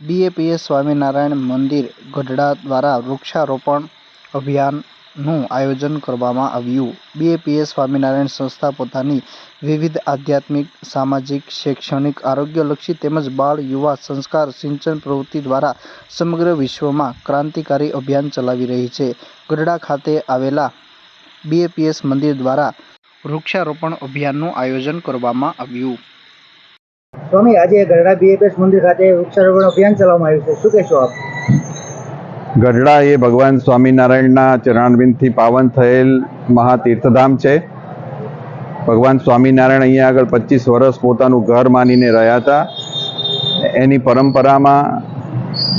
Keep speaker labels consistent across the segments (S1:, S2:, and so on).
S1: BAPS Swaminarayan મંદિર ગઢડા દ્વારા વૃક્ષારોપણ અભિયાનનું આયોજન કરવામાં આવ્યું. બીએપીએસ સ્વામિનારાયણ સંસ્થા પોતાની વિવિધ આધ્યાત્મિક, સામાજિક, શૈક્ષણિક, આરોગ્યલક્ષી તેમજ બાળ યુવા સંસ્કાર સિંચન પ્રવૃત્તિ દ્વારા સમગ્ર વિશ્વમાં ક્રાંતિકારી અભિયાન ચલાવી રહી છે. ગઢડા ખાતે આવેલા બીએપીએસ મંદિર દ્વારા વૃક્ષારોપણ અભિયાનનું આયોજન કરવામાં આવ્યું.
S2: સ્વામી, આજે ગઢડા બીએપીએસ મંદિર ખાતે વૃક્ષારોપણ અભિયાન ચલાવવામાં આવ્યું છે. શું કહેશો આપ?
S3: ગઢડા એ ભગવાન સ્વામિનારાયણના ચરણબિંદથી પાવન થયેલ મહાતીર્થધામ છે. ભગવાન સ્વામિનારાયણ અહીંયા આગળ પચીસ વર્ષ પોતાનું ઘર માનીને રહ્યા હતા. એની પરંપરામાં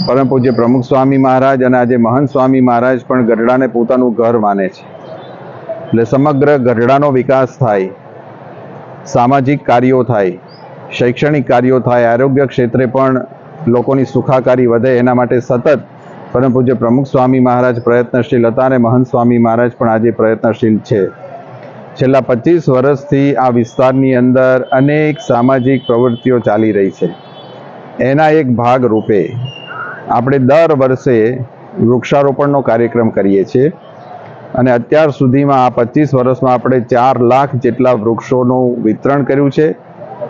S3: પરમ પૂજ્ય પ્રમુખ સ્વામી મહારાજ અને આજે મહંત સ્વામી મહારાજ પણ ગઢડાને પોતાનું ઘર માને છે. એટલે સમગ્ર ગઢડાનો વિકાસ થાય, સામાજિક કાર્યો થાય શૈક્ષણિક કાર્યો થાય, આરોગ્ય ક્ષેત્રે પણ લોકોની સુખાકારી વધે એના માટે સતત પરમ પૂજ્ય પ્રમુખ સ્વામી મહારાજ પ્રયત્નશીલ હતા અને મહંત સ્વામી મહારાજ પણ આજે પ્રયત્નશીલ છે. છેલ્લા પચીસ વર્ષથી આ વિસ્તારની અંદર અનેક સામાજિક પ્રવૃત્તિઓ ચાલી રહી છે. એના એક ભાગ રૂપે આપણે દર વર્ષે વૃક્ષારોપણનો કાર્યક્રમ કરીએ છીએ અને અત્યાર સુધીમાં આ પચીસ વર્ષમાં આપણે ચાર લાખ જેટલા વૃક્ષોનું વિતરણ કર્યું છે.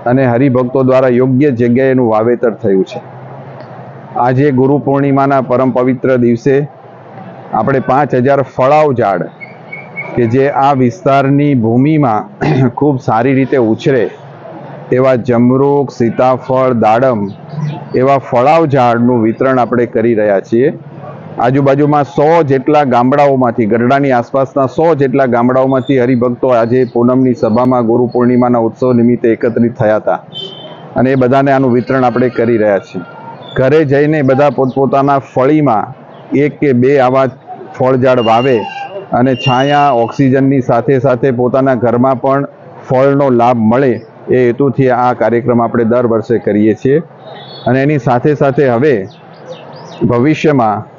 S3: અને હરિભક્તો દ્વારા યોગ્ય જગ્યાએ વાવેતર થયું છે. આજે ગુરુ પૂર્ણિમાના પરમ પવિત્ર દિવસે આપણે પાંચ હજાર ફળાવ ઝાડ કે જે આ વિસ્તારની ભૂમિમાં ખૂબ સારી રીતે ઉછરે એવા જમરૂક, સીતાફળ, દાડમ એવા ફળાવ ઝાડનું વિતરણ આપણે કરી રહ્યા છીએ. આજુબાજુમાં સો જેટલા ગામડાઓમાંથી, ગરડાની આસપાસના સો જેટલા ગામડાઓમાંથી હરિભક્તો આજે પૂનમની સભામાં ગુરુ પૂર્ણિમાના ઉત્સવ નિમિત્તે એકત્રિત થયા હતા. અને એ બધાને આનું વિતરણ આપણે કરી રહ્યા છીએ. ઘરે જઈને બધા પોતપોતાના ફળીમાં એક કે બે આવા ફળ ઝાડ વાવે અને છાયા ઓક્સિજનની સાથે સાથે પોતાના ઘરમાં પણ ફળનો લાભ મળે એ હેતુથી આ કાર્યક્રમ આપણે દર વર્ષે કરીએ છીએ. અને એની સાથે સાથે હવે ભવિષ્યમાં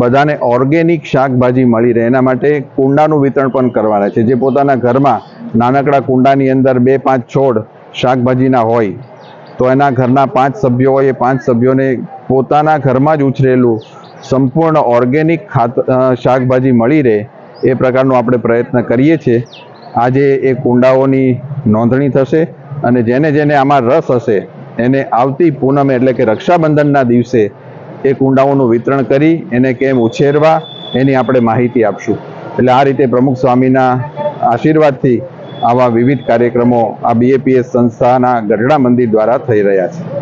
S3: બધાને ઓર્ગેનિક શાકભાજી મળી રહે. એના માટે કુંડાનું વિતરણ પણ કરવાના છે. જે પોતાના ઘરમાં નાનકડા કુંડાની અંદર બે પાંચ છોડ શાકભાજીના હોય, તો એના ઘરના પાંચ સભ્યો હોય, એ પાંચ સભ્યોને પોતાના ઘરમાં જ ઉછરેલું સંપૂર્ણ ઓર્ગેનિક ખાત શાકભાજી મળી રહે, એ પ્રકારનો આપણે પ્રયત્ન કરીએ છીએ. આજે એ કુંડાઓની નોંધણી થશે અને જેને જેને આમાં રસ હશે, એને આવતી પૂનમે એટલે કે રક્ષાબંધનના દિવસે એ કુંડાઓનું વિતરણ કરી એને કેમ ઉછેરવા એની આપણે માહિતી આપશું. એટલે આ રીતે પ્રમુખ સ્વામીના આશીર્વાદથી આવા વિવિધ કાર્યક્રમો આ બીએપીએસ સંસ્થાના ગઢડા મંદિર દ્વારા થઈ રહ્યા છે.